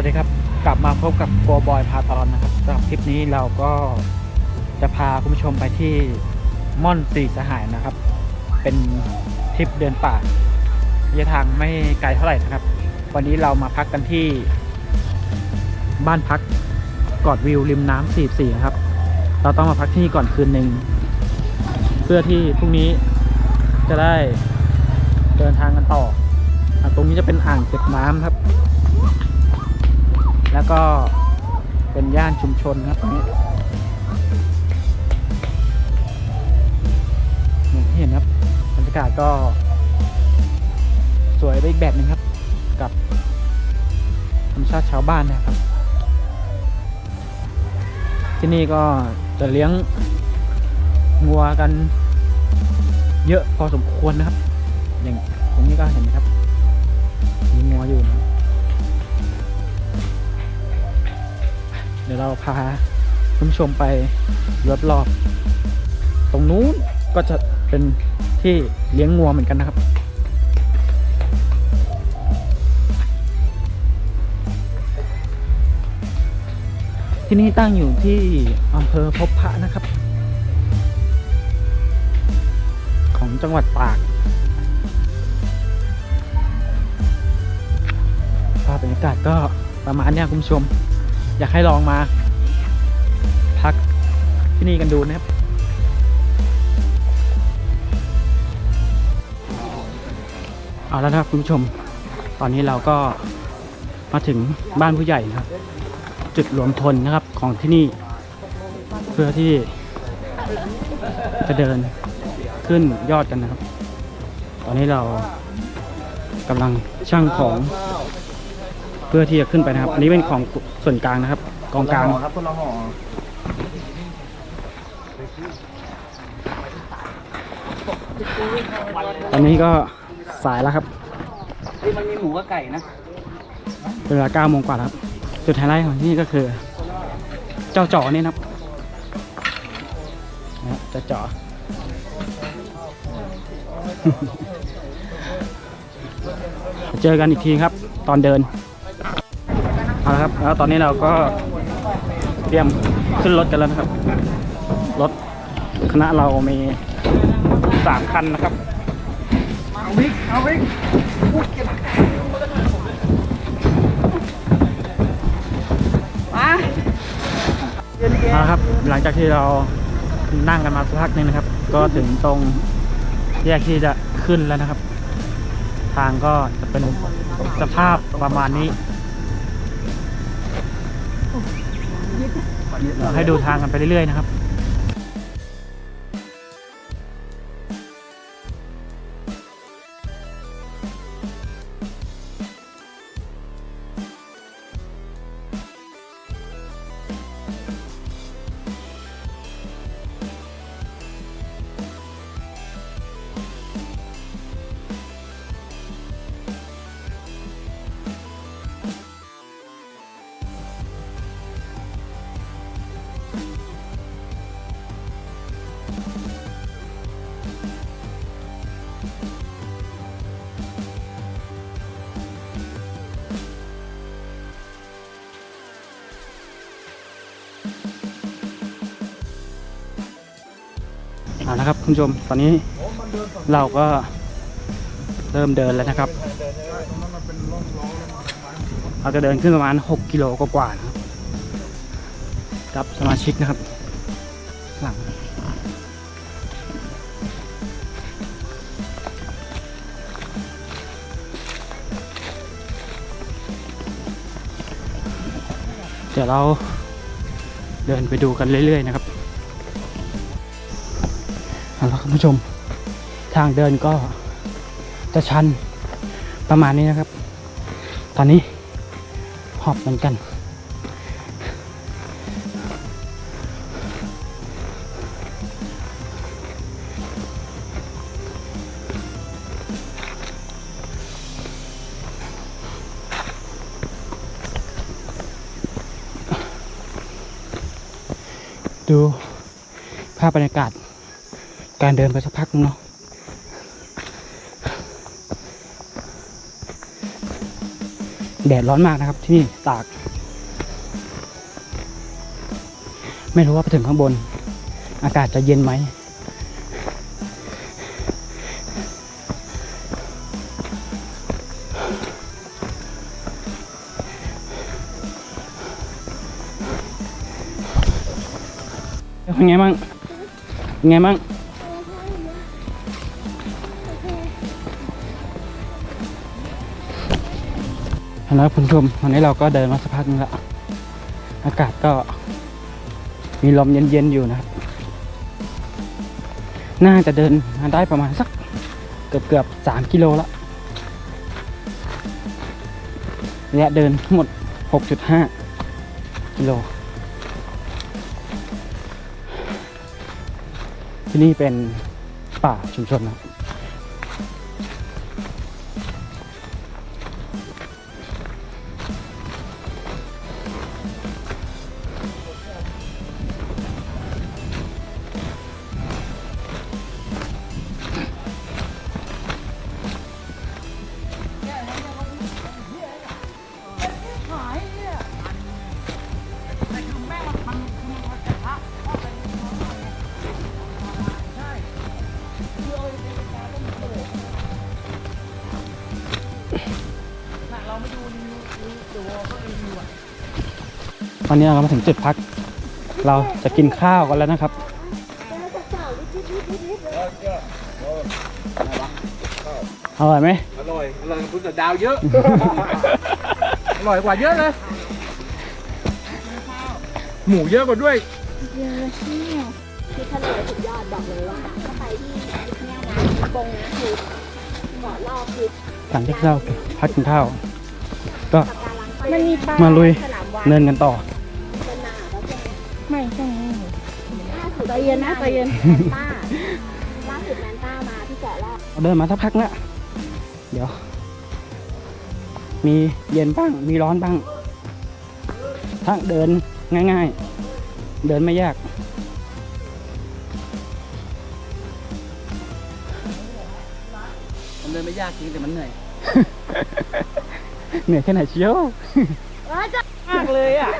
วัสดีครับ กลับมาพบกับโกบอยพาตอนนะครับสำหรับคลิปนี้เราก็จะพาคุณผู้ชมไปที่ม่อนสีสหายนะครับ เป็นทริปเดินป่าระยะทางไม่ไกลเท่าไหร่นะครับ วันนี้เรามาพักกันที่ บ้านพักกอดวิวริมน้ำ44นะครับ เราต้องมาพักที่นี่ก่อนคืนหนึ่งเพื่อที่พรุ่งนี้จะได้เดินทางกันต่ออตรงนี้จะเป็นอ่างเก็บน้ำครับ ก็เป็นย่านชุมชนครับตรงนี้อย่างที่เห็นครับบรรยากาศก็สวยไปอีกแบบนึงครับ กับธรรมชาติชาวบ้านนะครับ ที่นี่ก็จะเลี้ยงงัวกันเยอะพอสมควรนะครับ อย่างตรงนี้ก็เห็นไหมครับมีงัวอยู่นะ เดี๋ยวเราพาคุณผู้ชมไปรอบๆตรงนู้นก็จะเป็นที่เลี้ยงงัวเหมือนกันนะครับ ที่นี่ตั้งอยู่ที่อำเภอพบพระนะครับ ของจังหวัดตากภาพบรรยากาศก็ประมาณนี้คุณผู้ชม อยากให้ลองมา พักที่นี่กันดูนะครับเอาแล้วนะครับคุณผู้ชม ตอนนี้เราก็มาถึงบ้านผู้ใหญ่นะครับ จุดรวมพลนะครับของที่นี่ เพื่อที่จะเดินขึ้นยอดกันนะครับ ตอนนี้เรากำลังช่างของเพื่อที่จะขึ้นไปนะครับ อันนี้เป็นของส่วนกลางนะครับ กองกลางครับคนละห่อตอนนี้ก็สายแล้วครับที่มันมีหมูกับไก่นะเวลา9โมงกว่าแล้วครับ จุดไฮไลท์ของที่นี่ก็คือ เจ้าจ๋อนี่นะครับนะเจ้าจ๋อเจอกันอีกทีครับ ตอนเดิน เอาละครับ แล้วตอนนี้เราก็ เตรียมขึ้นรถกันแล้วนะครับ รถคณะเรามีสามคันนะครับ เอาวิกเอาวิกพูดเก็บมาเอาละครับ หลังจากที่เรานั่งกันมาสักพักนึงนะครับ ก็ถึงตรงแยกที่จะขึ้นแล้วนะครับ ทางก็จะเป็นสภาพประมาณนี้ ให้ดูทางกันไปเรื่อยๆนะครับ เอาละครับคุณผู้ชมตอนนี้เราก็เริ่มเดินแล้วนะครับ เราจะเดินขึ้นประมาณ 6 กิโลกว่าๆนะครับกับสมาชิกนะครับ หลังเดี๋ยวเราเดินไปดูกันเรื่อยๆนะครับ เอาละคุณผู้ชม ทางเดินก็จะชันประมาณนี้นะครับ ตอนนี้หอบเหมือนกัน ดูภาพบรรยากาศ การเดินไปสักพักนึงเนาะแดดร้อนมากนะครับที่นี่ตาก ไม่รู้ว่าไปถึงข้างบน อากาศจะเย็นไหม เป็นไงบ้างเป็นไงบ้าง แล้วคุณชมวันนี้เราก็เดินมาสักพักนึงแล้วอากาศก็มีลมเย็นๆอยู่นะครับ น่าจะเดินมาได้ประมาณสักเกือบเกือบสามกิโลแล้วระยะเดินทั้งหมด 6.5 กิโล ที่นี่เป็นป่าชุมชนนะ ตอนนี้เรามาถึงจุดพัก เราจะกินข้าวกันแล้วนะครับ อร่อยไหมอร่อยอร่อยคุณแต่ดาวเยอะ อร่อยกว่าเยอะเลย หมูเยอะกว่าด้วย เยอะเชี่ยวคือทะเลสุดยอดบอกเลยว่าถ้าไปที่เนี่ยนะบงนะคือเกาะรอบคือหลังจากที่เราพักกินข้าวก็ปะการังมันมีปลามาลุยสนามวาเนินกันต่อ ใจเย็นนะใจเย็น แมนต้าล่าสุดแมนต้ามาที่เกาะรอบเราเดินมาสักพักแล้วเดี๋ยว มีเย็นบ้าง มีร้อนบ้างทางเดินง่าย ๆ เดินไม่ยาก มันเดินไม่ยากจริงแต่มันเหนื่อย เหนื่อยแค่ไหนเชียว มากเลยอะ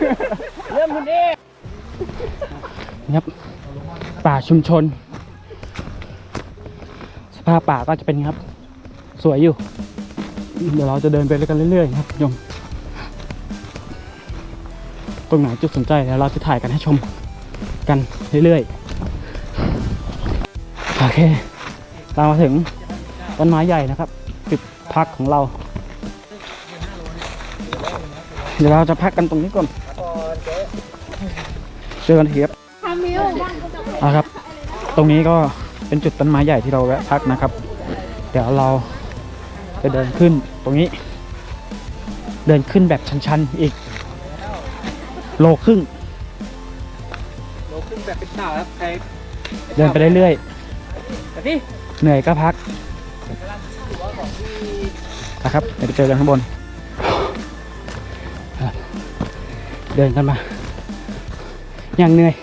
เริ่มคุณเอ๊ครับ ป่าชุมชน สภาพป่าก็จะเป็นครับ สวยอยู่ เดี๋ยวเราจะเดินไปกันเรื่อยๆครับคุณผู้ชมตรงไหนจุดสนใจเดี๋ยวเราจะถ่ายกันให้ชมกันเรื่อยๆ โอเคเรามาถึงต้นไม้ใหญ่นะครับจุดพักของเรา เดี๋ยวเราจะพักกันตรงนี้ก่อนเจอกันทีครับ เอาครับ ตรงนี้ก็เป็นจุดต้นไม้ใหญ่ที่เราแวะพักนะครับ เดี๋ยวเราจะเดินขึ้นตรงนี้ เดินขึ้นแบบชันๆอีก โลครึ่งโลขึ้นแบบเป็นสาวครับใครเดินไปเรื่อยแต่ที่ๆเหนื่อยก็พักนะครับเดี๋ยวไปเจอกันข้างบน เดินกันมา อย่างเหนื่อย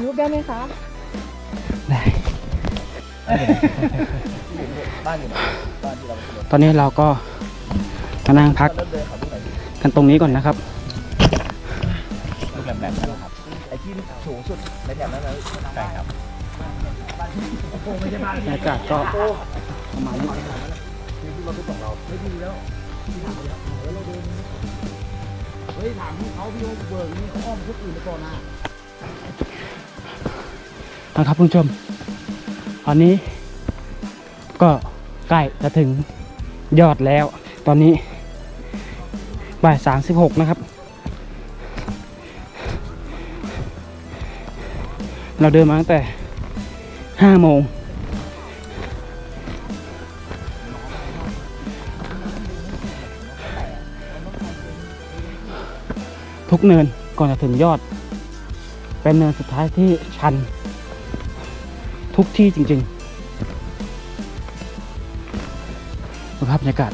ายรูปได้ไหมคะ ได้ตอนนี้เราก็มานั่งพักกันตรงนี้ก่อนนะครับแบบแบบนั้นครับไอ้ที่สูงสุดในแถบนั้นเลยใช่ครับบรรยากาศก็ประมาณนี้เฮ้ยถามพี่เขาพี่เขาเบิร์นี่เขาอ้อมคนอื่นไปก่อนนะ นะครับคุณผู้ชม ตอนนี้ ก็ใกล้จะถึงยอดแล้ว ตอนนี้บ่ายสามสิบหกนะครับ เราเดินมาตั้งแต่ห้าโมงทุกเนินก่อนจะถึงยอด เป็นเนินสุดท้ายที่ชัน ทุกที่จริงๆสภาพบรรยากาศ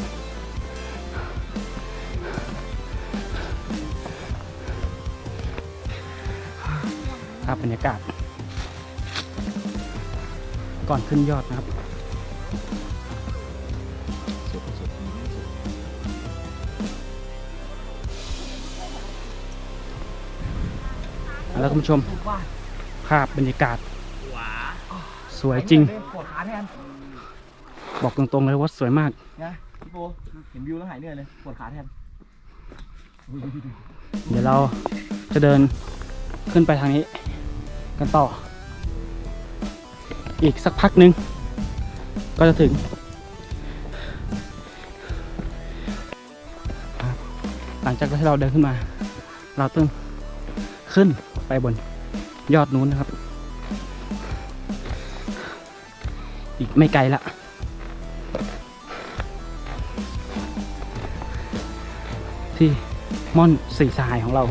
ภาพบรรยากาศ ก่อนขึ้นยอดนะครับแล้วคุณผู้ชม ภาพบรรยากาศ สวยจริง ปวดขาแทนบอกตรงๆเลยว่าสวยมาก นะพี่โปเห็นวิวแล้วหายเหนื่อยเลยปวดขาแทนเดี๋ยวเราจะเดินขึ้นไปทางนี้ กันต่อ อีกสักพักหนึ่งก็จะถึงครับหลังจากที่เราเดินขึ้นมา เราต้องขึ้นไปบนยอดนู้นนะครับ อีกไม่ไกลละที่ม่อนสีสหายของเรา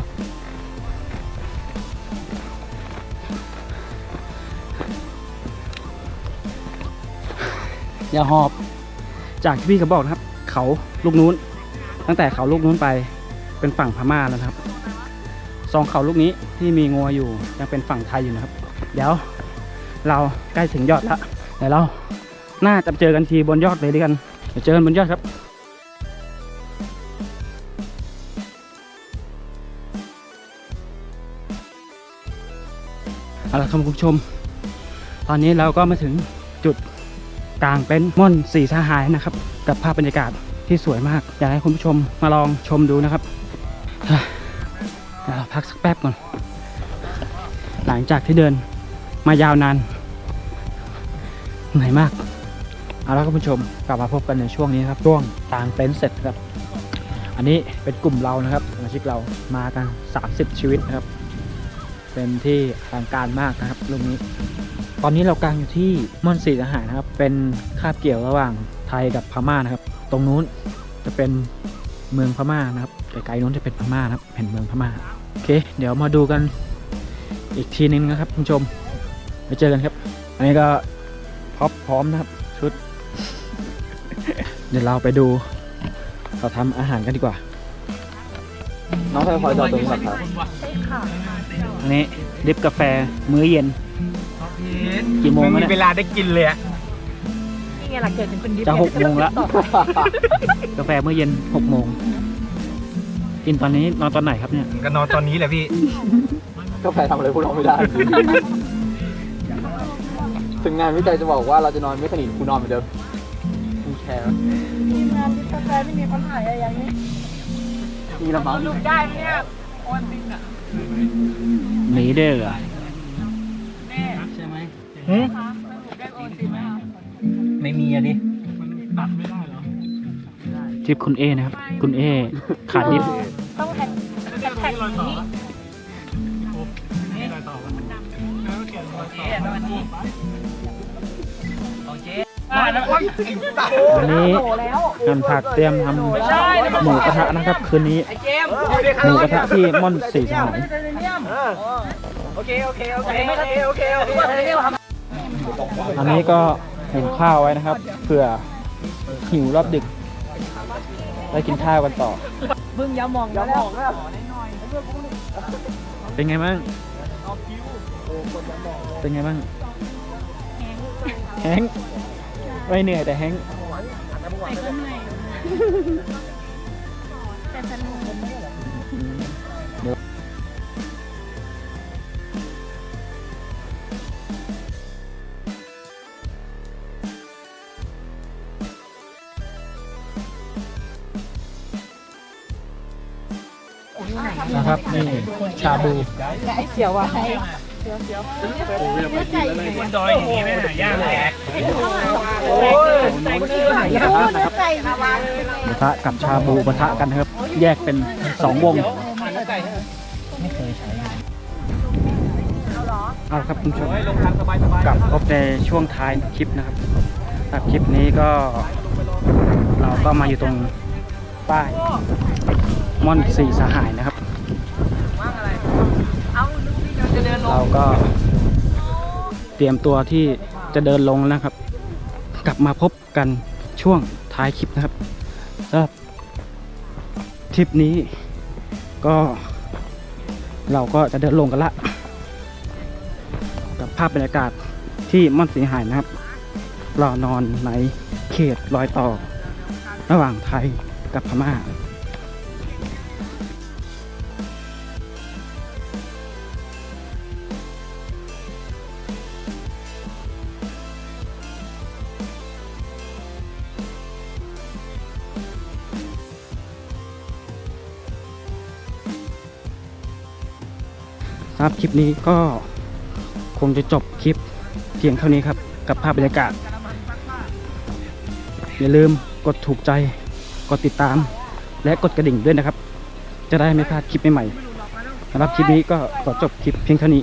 อย่าหอบ จากที่พี่เขาบอกนะครับ เขาลูกนู้น ตั้งแต่เขาลูกนู้นไปเป็นฝั่งพม่าแล้วครับสองเขาลูกนี้ที่มีงัวอยู่ยังเป็นฝั่งไทยอยู่นะครับ เดี๋ยวเราใกล้ถึงยอดแล้ว เดี๋ยวเราน่าจะเจอกันทีบนยอดเลยด้วยกันเดี๋ยวเจอกันบนยอดครับเอาละครับคุณผู้ชม ตอนนี้เราก็มาถึงจุดกลางเป็นม่อนสีสหายนะครับ กับภาพบรรยากาศที่สวยมาก อยากให้คุณผู้ชมมาลองชมดูนะครับเฮ้ยเดี๋ยวเราพักสักแป๊บก่อน หลังจากที่เดินมายาวนาน เหนื่อยมาก เอาละครับคุณผู้ชมกลับมาพบกันในช่วงนี้ครับช่วงกลางเต็นท์เสร็จครับ อันนี้เป็นกลุ่มเรานะครับสมาชิกเรามากัน 30 ชีวิตนะครับ เป็นที่อลังการมากนะครับลูกนี้ ตอนนี้เรากางอยู่ที่ม่อนสีทหารนะครับ เป็นคาบเกี่ยวระหว่างไทยกับพม่านะครับ ตรงนู้นจะเป็นเมืองพม่านะครับไกลๆนู้นจะเป็นพม่านะครับเห็นเมืองพม่าโอเค เดี๋ยวมาดูกันอีกทีนึงนะครับคุณผู้ชมไปเจอกันครับ อันนี้ก็ พร้อมพร้อมนะครับ ชุด เดี๋ยวเราไปดูเขาทำอาหารกันดีกว่า น้องคอยจอดตรงนี้ครับอันนี้ดริบกาแฟมื้อเย็น กี่โมงแล้วเวเนี่ยลาได้กินเลยอะนี่ไงล่ะเกิดถึงเป็นดิฟจะหกโมงแล้วกาแฟมื้อเย็นหกโมงกินตอนนี้นอนตอนไหนครับเนี่ยก็นอนตอนนี้แหละพี่ กาแฟทำอะไรพวกเราไม่ได้ ถึงงานวิจัยจะบอกว่าเราจะนอนไม่สนิทกูนอนเหมือนเดิมกูแชร์ทีมงานดิฟกาแฟไม่มีคนถ่ายอะไรอย่างนี้มีละมั้งดูได้ไหมเนี่ยหนีเด้อเหรอไม่มีอะดิทริปคุณเอนะครับ คุณเอขาดดิบต้องแท็กแท็กนี้วั นนี้หั่นผักเตรียมทำหมูกระทะนะครับคืนนี้หมูกระทะที่ม่อนสีสหายโอเคโอเคโอเคโอเคโอเคโอเคอันนี้ก็หุงข้าวไว้นะครับเผื่อหิวรอบดึกได้กินข้าวกันต่อบึ้งยามองยามองเป็นไงบ้าง เป็นไงบ้างแฮงค์ไม่เหนื่อยแต่แฮงค์แต่ก็เหนื่อยแต่สนุกนะครับนี่ชาบูเสียวว่ะให้บนดอยอย่างนี้ไม่หายากเลยโอ้ยไก่ปะทะกับชาบูปะทะกันครับ แยกเป็นสองวงไม่เคยใช้เอาครับคุณผู้ชมสบายสบายกลับพบในช่วงท้ายคลิปนะครับครับคลิปนี้ก็เราก็มาอยู่ตรงป้ายม่อนสีสหายนะครับ เราก็เตรียมตัวที่จะเดินลงแล้วนะครับ กลับมาพบกันช่วงท้ายคลิปนะครับสำหรับทริปนี้ก็ เราก็จะเดินลงกันละ กับภาพบรรยากาศที่ม่อนสีหายนะครับเรอนอนในเขตรอยต่อ ระหว่างไทยกับพม่า ครับคลิปนี้ก็คงจะจบคลิปเพียงเท่านี้ครับ กับภาพบรรยากาศ อย่าลืมกดถูกใจ กดติดตาม และกดกระดิ่งด้วยนะครับ จะได้ไม่พลาดคลิปใหม่ๆสำหรับคลิปนี้ก็ขอจบคลิปเพียงเท่านี้